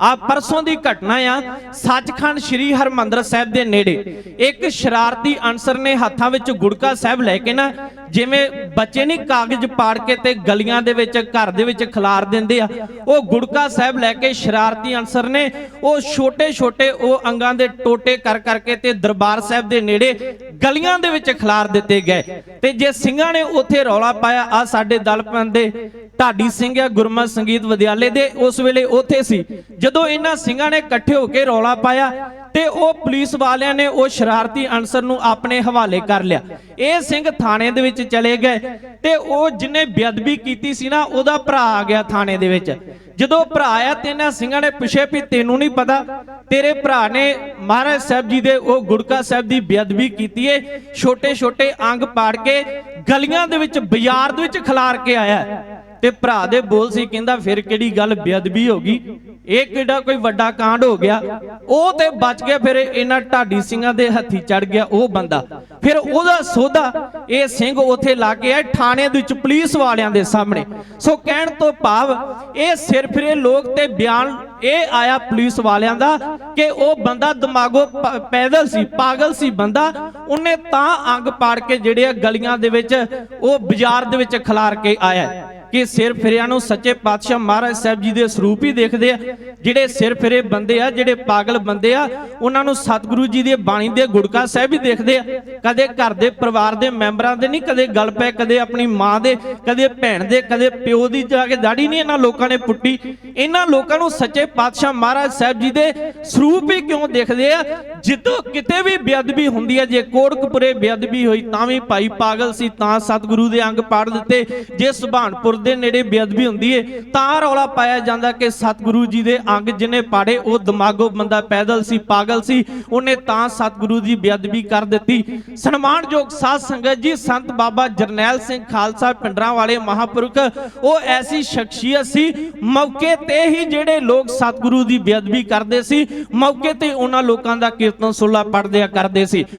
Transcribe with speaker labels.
Speaker 1: ਆ ਪਰਸੋਂ ਦੀ ਘਟਨਾ ਆ, ਸੱਚਖੰਡ ਸ੍ਰੀ ਹਰਮੰਦਰ ਸਾਹਿਬ ਦੇ ਨੇੜੇ। ਇੱਕ ਸ਼ਰਾਰਤੀ ਅਨਸਰ ਨੇ ਹੱਥਾਂ ਵਿੱਚ ਗੁੜਕਾ ਸਾਹਿਬ ਲੈ ਕੇ ਨਾ, ਜਿਵੇਂ ਬੱਚੇ ਨਹੀਂ ਕਾਗਜ਼ ਪਾੜ ਕੇ ਤੇ ਗਲੀਆਂ ਦੇ ਵਿੱਚ, ਘਰ ਦੇ ਵਿੱਚ ਖਿਲਾਰ ਦਿੰਦੇ ਆ, ਉਹ ਗੁੜਕਾ ਸਾਹਿਬ ਲੈ ਕੇ ਸ਼ਰਾਰਤੀ ਅਨਸਰ ਨੇ, ਉਹ ਛੋਟੇ ਛੋਟੇ ਉਹ ਅੰਗਾਂ ਦੇ ਟੋਟੇ ਕਰ ਕਰਕੇ ਤੇ ਦਰਬਾਰ ਸਾਹਿਬ ਦੇ ਨੇੜੇ ਗਲੀਆਂ ਦੇ ਵਿੱਚ ਖਿਲਾਰ ਦਿੱਤੇ ਗਏ। ਤੇ ਜੇ ਸਿੰਘਾਂ ਨੇ ਉੱਥੇ ਰੌਲਾ ਪਾਇਆ ਆ ਸਾਡੇ ਦਲਪਨ ਦੇ ਢਾਡੀ ਸਿੰਘ ਆ, ਗੁਰਮਤ ਸੰਗੀਤ ਵਿਦਿਆਲੇ ਦੇ, ਉਸ ਵੇਲੇ ਉੱਥੇ ਸੀ। ਜਦੋਂ ਇਹਨਾਂ ਸਿੰਘਾਂ ਨੇ ਇਕੱਠੇ ਹੋ ਕੇ ਰੌਲਾ ਪਾਇਆ ਤੇ ਉਹ ਪੁਲਿਸ ਵਾਲਿਆਂ ਨੇ ਉਹ ਸ਼ਰਾਰਤੀ ਅਨਸਰ ਨੂੰ ਆਪਣੇ ਹਵਾਲੇ ਕਰ ਲਿਆ। ਇਹ ਸਿੰਘ ਥਾਣੇ ਦੇ ਵਿੱਚ ਚਲੇ ਗਏ ਤੇ ਉਹ ਜਿਹਨੇ ਬੇਅਦਬੀ ਕੀਤੀ ਸੀ ਨਾ, ਉਹਦਾ ਭਰਾ ਆ ਗਿਆ ਥਾਣੇ ਦੇ ਵਿੱਚ। ਜਦੋਂ ਭਰਾ ਆਇਆ ਤੇ ਇਹਨਾਂ ਸਿੰਘਾਂ ਨੇ ਪੁੱਛਿਆ ਵੀ ਤੈਨੂੰ ਨਹੀਂ ਪਤਾ, ਤੇਰੇ ਭਰਾ ਨੇ ਮਹਾਰਾਜ ਸਾਹਿਬ ਜੀ ਦੇ ਉਹ ਗੁੜਕਾ ਸਾਹਿਬ ਦੀ ਬੇਅਦਬੀ ਕੀਤੀ ਏ ਛੋਟੇ ਛੋਟੇ ਅੰਗ ਪਾੜ ਕੇ ਗਲੀਆਂ ਦੇ ਵਿੱਚ, ਬਾਜ਼ਾਰ ਦੇ ਵਿੱਚ ਖਿਲਾਰ ਕੇ ਆਇਆ। ਤੇ ਭਰਾ ਦੇ ਬੋਲ ਸੀ, ਕਹਿੰਦਾ ਫਿਰ ਕਿਹੜੀ ਗੱਲ ਬੇਅਦਬੀ ਹੋ ਗਈ? ਇਹ ਕਿਹੜਾ ਕੋਈ ਵੱਡਾ ਕਾਂਡ ਹੋ ਗਿਆ? ਉਹ ਤੇ ਬਚ ਕੇ ਫਿਰ ਇਹਨਾਂ ਢਾਡੀ ਸਿੰਘਾਂ ਦੇ ਹੱਥੀ ਚੜ ਗਿਆ ਉਹ ਬੰਦਾ। ਫਿਰ ਉਹਦਾ ਸੋਧਾ ਇਹ ਸਿੰਘ ਉੱਥੇ ਲਾ ਕੇ ਆਏ ਥਾਣੇ ਦੇ ਵਿੱਚ ਪੁਲਿਸ ਵਾਲਿਆਂ ਦੇ ਸਾਹਮਣੇ। ਸੋ ਕਹਿਣ ਤੋਂ ਭਾਵ ਇਹ ਸਿਰ ਫਿਰੇ ਲੋਕ ਤੇ ਬਿਆਨ ਇਹ ਆਇਆ ਪੁਲਿਸ ਵਾਲਿਆਂ ਦਾ ਕਿ ਉਹ ਬੰਦਾ ਦਿਮਾਗੋ ਪੈਦਲ ਸੀ, ਪਾਗਲ ਸੀ ਬੰਦਾ। ਉਹਨੇ ਤਾਂ ਅੰਗ ਪਾੜ ਕੇ ਜਿਹੜੇ ਆ ਗਲੀਆਂ ਦੇ ਵਿੱਚ ਉਹ ਬਾਜ਼ਾਰ ਦੇ ਵਿੱਚ ਖਿਲਾਰ ਕੇ ਆਇਆ। ਕਿ ਸਿਰ ਫਿਰਿਆਂ ਨੂੰ ਸੱਚੇ ਪਾਤਸ਼ਾਹ ਮਹਾਰਾਜ ਸਾਹਿਬ ਜੀ ਦੇ ਸਰੂਪ ਹੀ ਦੇਖਦੇ ਆ। ਜਿਹੜੇ ਸਿਰ ਫਿਰੇ ਬੰਦੇ ਆ, ਜਿਹੜੇ ਪਾਗਲ ਬੰਦੇ ਆ, ਉਹਨਾਂ ਨੂੰ ਸਤਿਗੁਰੂ ਜੀ ਦੀ ਬਾਣੀ ਦੇ ਗੁੜਕਾ ਸਾਹਿਬ ਹੀ ਦੇਖਦੇ ਆ। ਕਦੇ ਘਰ ਦੇ ਪਰਿਵਾਰ ਦੇ ਮੈਂਬਰਾਂ ਦੇ ਨਹੀਂ, ਕਦੇ ਗੱਲ ਪਏ ਕਦੇ ਆਪਣੀ ਮਾਂ ਦੇ, ਕਦੇ ਭੈਣ ਦੇ, ਕਦੇ ਪਿਓ ਦੀ ਜਾ ਕੇ ਦਾੜੀ ਨਹੀਂ ਇਹਨਾਂ ਲੋਕਾਂ ਨੇ ਪੁੱਟੀ। ਇਹਨਾਂ ਲੋਕਾਂ ਨੂੰ ਸੱਚੇ ਪਾਤਸ਼ਾਹ ਮਹਾਰਾਜ ਸਾਹਿਬ ਜੀ ਦੇ ਸਰੂਪ ਹੀ ਕਿਉਂ ਦੇਖਦੇ ਆ? ਜਿੱਦੋਂ ਕਿਤੇ ਵੀ ਬੇਅਦਬੀ ਹੁੰਦੀ ਹੈ ਜੇ ਕੋੜਕਪੁਰੇ ਬੇਅਦਬੀ ਹੋਈ ਤਾਂ ਵੀ ਭਾਈ ਪਾਗਲ ਸੀ, ਤਾਂ ਸਤਿਗੁਰੂ ਦੇ ਅੰਗ ਪਾੜ ਦਿੱਤੇ। ਜੇ ਸੁਭਾਨਪੁਰ ਦੇ ਨੇੜੇ ਬੇਅਦਬੀ ਹੁੰਦੀ ਏ, ਤਾਂ ਰੌਲਾ ਪਾਇਆ ਜਾਂਦਾ ਕਿ ਸਤਿਗੁਰੂ ਜੀ ਦੇ ਅੰਗ ਜਿਹਨੇ ਪਾੜੇ, ਉਹ ਦਿਮਾਗੋ ਬੰਦਾ ਪੈਦਲ ਸੀ, ਪਾਗਲ ਸੀ, ਉਹਨੇ ਤਾਂ ਸਤਿਗੁਰੂ ਦੀ ਬੇਅਦਬੀ ਕਰ ਦਿੱਤੀ। ਸਨਮਾਨਯੋਗ ਸਾਧ ਸੰਗਤ ਜੀ, ਸੰਤ ਬਾਬਾ ਜਰਨੈਲ ਸਿੰਘ ਖਾਲਸਾ ਪਿੰਡਰਾਂ ਵਾਲੇ ਮਹਾਪੁਰਖ, ਉਹ ਐਸੀ ਸ਼ਖਸੀਅਤ ਸੀ, ਮੌਕੇ ਤੇ ਹੀ ਜਿਹੜੇ ਲੋਕ ਸਤਿਗੁਰੂ ਦੀ ਬੇਅਦਬੀ ਕਰਦੇ ਸੀ, ਮੌਕੇ ਤੇ ਉਹਨਾਂ ਲੋਕਾਂ ਦਾ ਕੀਰਤਨ ਸੁਲਾ ਪੜਦਿਆ ਕਰਦੇ ਸੀ।